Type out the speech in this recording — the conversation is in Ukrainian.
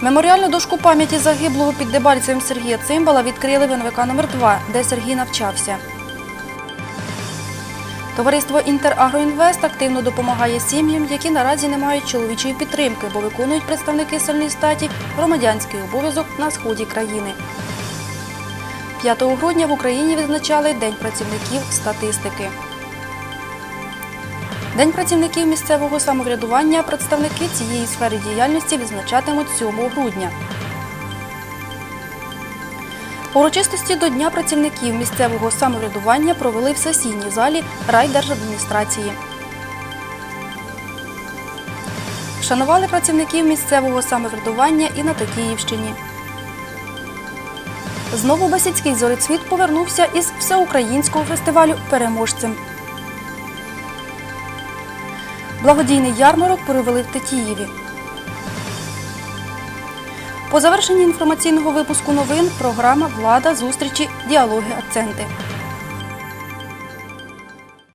Меморіальну дошку пам'яті загиблого під Дебальцевим Сергія Цимбала відкрили в НВК номер 2 де Сергій навчався. Товариство «Інтерагроінвест» активно допомагає сім'ям, які наразі не мають чоловічої підтримки, бо виконують представники сильної статі громадянський обов'язок на сході країни. 5 грудня в Україні відзначали День працівників статистики. День працівників місцевого самоврядування представники цієї сфери діяльності відзначатимуть 7 грудня. Урочистості до Дня працівників місцевого самоврядування провели в сесійній залі райдержадміністрації. Вшанували працівників місцевого самоврядування і на Тетіївщині. Знову Басяцький зорецвіт повернувся із всеукраїнського фестивалю переможцем. Благодійний ярмарок провели в Тетіїві. По завершенні інформаційного випуску новин програма Влада, зустрічі, діалоги, акценти.